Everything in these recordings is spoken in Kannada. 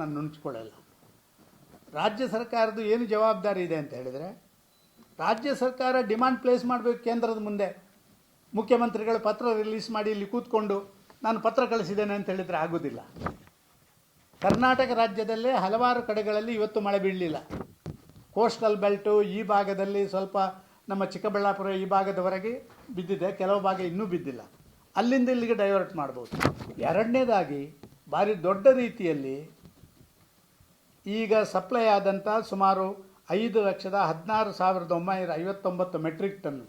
ನಾನು ನುಣುಚ್ಕೊಳ್ಳಲ್ಲ. ರಾಜ್ಯ ಸರ್ಕಾರದ್ದು ಏನು ಜವಾಬ್ದಾರಿ ಇದೆ ಅಂತ ಹೇಳಿದರೆ, ರಾಜ್ಯ ಸರ್ಕಾರ ಡಿಮಾಂಡ್ ಪ್ಲೇಸ್ ಮಾಡಬೇಕು ಕೇಂದ್ರದ ಮುಂದೆ. ಮುಖ್ಯಮಂತ್ರಿಗಳು ಪತ್ರ ರಿಲೀಸ್ ಮಾಡಿ ಇಲ್ಲಿ ಕೂತ್ಕೊಂಡು ನಾನು ಪತ್ರ ಕಳಿಸಿದ್ದೇನೆ ಅಂತ ಹೇಳಿದರೆ ಆಗೋದಿಲ್ಲ. ಕರ್ನಾಟಕ ರಾಜ್ಯದಲ್ಲೇ ಹಲವಾರು ಕಡೆಗಳಲ್ಲಿ ಇವತ್ತು ಮಳೆ ಬೀಳಲಿಲ್ಲ. ಕೋಸ್ಟಲ್ ಬೆಲ್ಟು ಈ ಭಾಗದಲ್ಲಿ ಸ್ವಲ್ಪ ನಮ್ಮ ಚಿಕ್ಕಬಳ್ಳಾಪುರ ಈ ಭಾಗದವರೆಗೆ ಬಿದ್ದಿದೆ, ಕೆಲವು ಭಾಗ ಇನ್ನೂ ಬಿದ್ದಿಲ್ಲ. ಅಲ್ಲಿಂದ ಇಲ್ಲಿಗೆ ಡೈವರ್ಟ್ ಮಾಡ್ಬೋದು. ಎರಡನೇದಾಗಿ ಭಾರಿ ದೊಡ್ಡ ರೀತಿಯಲ್ಲಿ ಈಗ ಸಪ್ಲೈ ಆದಂಥ ಸುಮಾರು ಐದು ಲಕ್ಷದ ಹದಿನಾರು ಸಾವಿರದ ಒಂಬೈನೂರ ಐವತ್ತೊಂಬತ್ತು ಮೆಟ್ರಿಕ್ ಟನ್.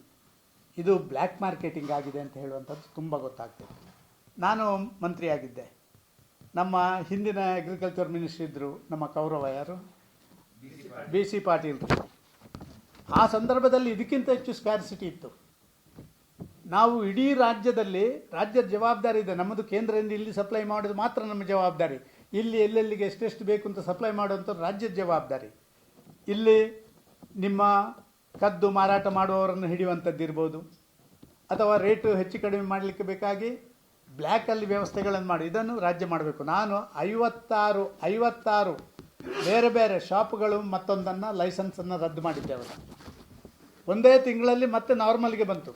ಇದು ಬ್ಲ್ಯಾಕ್ ಮಾರ್ಕೆಟಿಂಗ್ ಆಗಿದೆ ಅಂತ ಹೇಳುವಂಥದ್ದು ತುಂಬ ಗೊತ್ತಾಗ್ತದೆ. ನಾನು ಮಂತ್ರಿಯಾಗಿದ್ದೆ. ನಮ್ಮ ಹಿಂದಿನ ಅಗ್ರಿಕಲ್ಚರ್ ಮಿನಿಸ್ಟರ್ ಇದ್ದರು ನಮ್ಮ ಕೌರವ ಯಾರು? B C Patil. ಆ ಸಂದರ್ಭದಲ್ಲಿ ಇದಕ್ಕಿಂತ ಹೆಚ್ಚು ಸ್ಕ್ಯಾರ್ಸಿಟಿ ಇತ್ತು. ನಾವು ಇಡೀ ರಾಜ್ಯದಲ್ಲಿ ರಾಜ್ಯದ ಜವಾಬ್ದಾರಿ ಇದೆ. ನಮ್ಮದು ಕೇಂದ್ರದಿಂದ ಇಲ್ಲಿ ಸಪ್ಲೈ ಮಾಡೋದು ಮಾತ್ರ ನಮ್ಮ ಜವಾಬ್ದಾರಿ. ಇಲ್ಲಿ ಎಲ್ಲೆಲ್ಲಿಗೆ ಎಷ್ಟೆಷ್ಟು ಬೇಕು ಅಂತ ಸಪ್ಲೈ ಮಾಡುವಂಥ ರಾಜ್ಯದ ಜವಾಬ್ದಾರಿ. ಇಲ್ಲಿ ನಿಮ್ಮ ಕದ್ದು ಮಾರಾಟ ಮಾಡುವವರನ್ನು ಹಿಡಿಯುವಂಥದ್ದು ಇರ್ಬೋದು. ಅಥವಾ ರೇಟು ಹೆಚ್ಚು ಕಡಿಮೆ ಮಾಡಲಿಕ್ಕೆ ಬೇಕಾಗಿ ಬ್ಲ್ಯಾಕಲ್ಲಿ ವ್ಯವಸ್ಥೆಗಳನ್ನು ಮಾಡಿ. ಇದನ್ನು ರಾಜ್ಯ ಮಾಡಬೇಕು. ನಾನು ಐವತ್ತಾರು ಐವತ್ತಾರು ಬೇರೆ ಬೇರೆ ಶಾಪ್ಗಳು ಮತ್ತೊಂದನ್ನು ಲೈಸೆನ್ಸನ್ನು ರದ್ದು ಮಾಡಿದ್ದೇವೆ. ಒಂದೇ ತಿಂಗಳಲ್ಲಿ ಮತ್ತೆ ನಾರ್ಮಲ್ಗೆ ಬಂತು.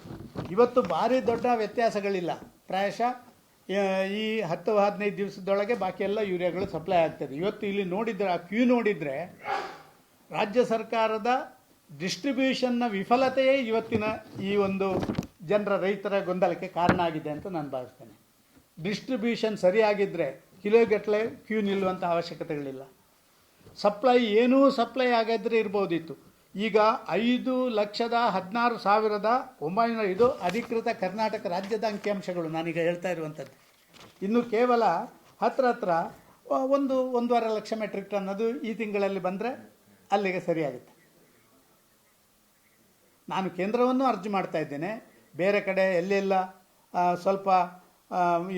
ಇವತ್ತು ಭಾರಿ ದೊಡ್ಡ ವ್ಯತ್ಯಾಸಗಳಿಲ್ಲ. ಪ್ರಾಯಶಃ ಈ ಹತ್ತು ಹದಿನೈದು ದಿವಸದೊಳಗೆ ಬಾಕಿ ಎಲ್ಲ ಯೂರಿಯಾಗಳು ಸಪ್ಲೈ ಆಗ್ತದೆ. ಇವತ್ತು ಇಲ್ಲಿ ನೋಡಿದ್ರೆ, ಆ ಕ್ಯೂ ನೋಡಿದರೆ ರಾಜ್ಯ ಸರ್ಕಾರದ ಡಿಸ್ಟ್ರಿಬ್ಯೂಷನ್ನ ವಿಫಲತೆಯೇ ಇವತ್ತಿನ ಈ ಒಂದು ಜನರ ರೈತರ ಗೊಂದಲಕ್ಕೆ ಕಾರಣ ಆಗಿದೆ ಅಂತ ನಾನು ಭಾವಿಸ್ತೇನೆ. ಡಿಸ್ಟ್ರಿಬ್ಯೂಷನ್ ಸರಿಯಾಗಿದ್ದರೆ ಕಿಲೋಗಟ್ಟಲೆ ಕ್ಯೂ ನಿಲ್ಲುವಂಥ ಅವಶ್ಯಕತೆಗಳಿಲ್ಲ. ಸಪ್ಲೈ ಏನೂ ಸಪ್ಲೈ ಆಗದ್ರೆ ಇರ್ಬೋದಿತ್ತು. ಈಗ ಐದು ಲಕ್ಷದ ಹದಿನಾರು ಸಾವಿರದ ಒಂಬೈನೂರ ಇದು ಅಧಿಕೃತ ಕರ್ನಾಟಕ ರಾಜ್ಯದ ಅಂಕಿಅಂಶಗಳು. ನಾನೀಗ ಹೇಳ್ತಾ ಇರುವಂಥದ್ದು. ಇನ್ನು ಕೇವಲ ಹತ್ರ ಹತ್ರ ಒಂದು, ಒಂದೂವರೆ ಲಕ್ಷ ಮೆಟ್ರಿಕ್ ಟನ್ ಅದು ಈ ತಿಂಗಳಲ್ಲಿ ಬಂದರೆ ಅಲ್ಲಿಗೆ ಸರಿಯಾಗುತ್ತೆ. ನಾನು ಕೇಂದ್ರವನ್ನು ಅರ್ಜಿ ಮಾಡ್ತಾ ಇದ್ದೇನೆ. ಬೇರೆ ಕಡೆ ಎಲ್ಲೆಲ್ಲ ಸ್ವಲ್ಪ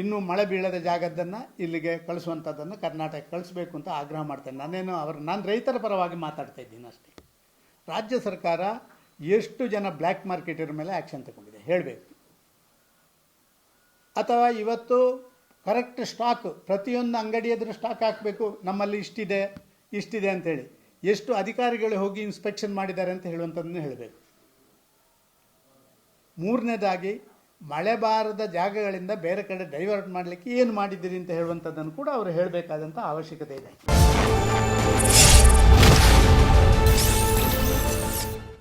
ಇನ್ನೂ ಮಳೆ ಬೀಳದ ಜಾಗದ್ದನ್ನು ಇಲ್ಲಿಗೆ ಕಳಿಸುವಂಥದ್ದನ್ನು ಕರ್ನಾಟಕ ಕಳಿಸ್ಬೇಕು ಅಂತ ಆಗ್ರಹ ಮಾಡ್ತೇನೆ. ನಾನೇನು ಅವರು, ನಾನು ರೈತರ ಪರವಾಗಿ ಮಾತಾಡ್ತಾ ಇದ್ದೀನಿ ಅಷ್ಟೇ. ರಾಜ್ಯ ಸರ್ಕಾರ ಎಷ್ಟು ಜನ ಬ್ಲ್ಯಾಕ್ ಮಾರ್ಕೆಟರ್ ಮೇಲೆ ಆ್ಯಕ್ಷನ್ ತಗೊಂಡಿದೆ? ಹೇಳಬೇಕು. ಅಥವಾ ಇವತ್ತು ಕರೆಕ್ಟ್ ಸ್ಟಾಕ್, ಪ್ರತಿಯೊಂದು ಅಂಗಡಿ ಎದುರು ಸ್ಟಾಕ್ ಹಾಕಬೇಕು, ನಮ್ಮಲ್ಲಿ ಇಷ್ಟಿದೆ ಇಷ್ಟಿದೆ ಅಂತೇಳಿ ಎಷ್ಟು ಅಧಿಕಾರಿಗಳು ಹೋಗಿ ಇನ್ಸ್ಪೆಕ್ಷನ್ ಮಾಡಿದ್ದಾರೆ ಅಂತ ಹೇಳುವಂಥದ್ದನ್ನು ಹೇಳಬೇಕು. ಮೂರನೇದಾಗಿ, ಮಳೆ ಬಾರದ ಜಾಗಗಳಿಂದ ಬೇರೆ ಕಡೆ ಡೈವರ್ಟ್ ಮಾಡಲಿಕ್ಕೆ ಏನು ಮಾಡಿದ್ದೀರಿ ಅಂತ ಹೇಳುವಂಥದ್ದನ್ನು ಕೂಡ ಅವರು ಹೇಳಬೇಕಾದಂಥ ಅವಶ್ಯಕತೆ ಇದೆ.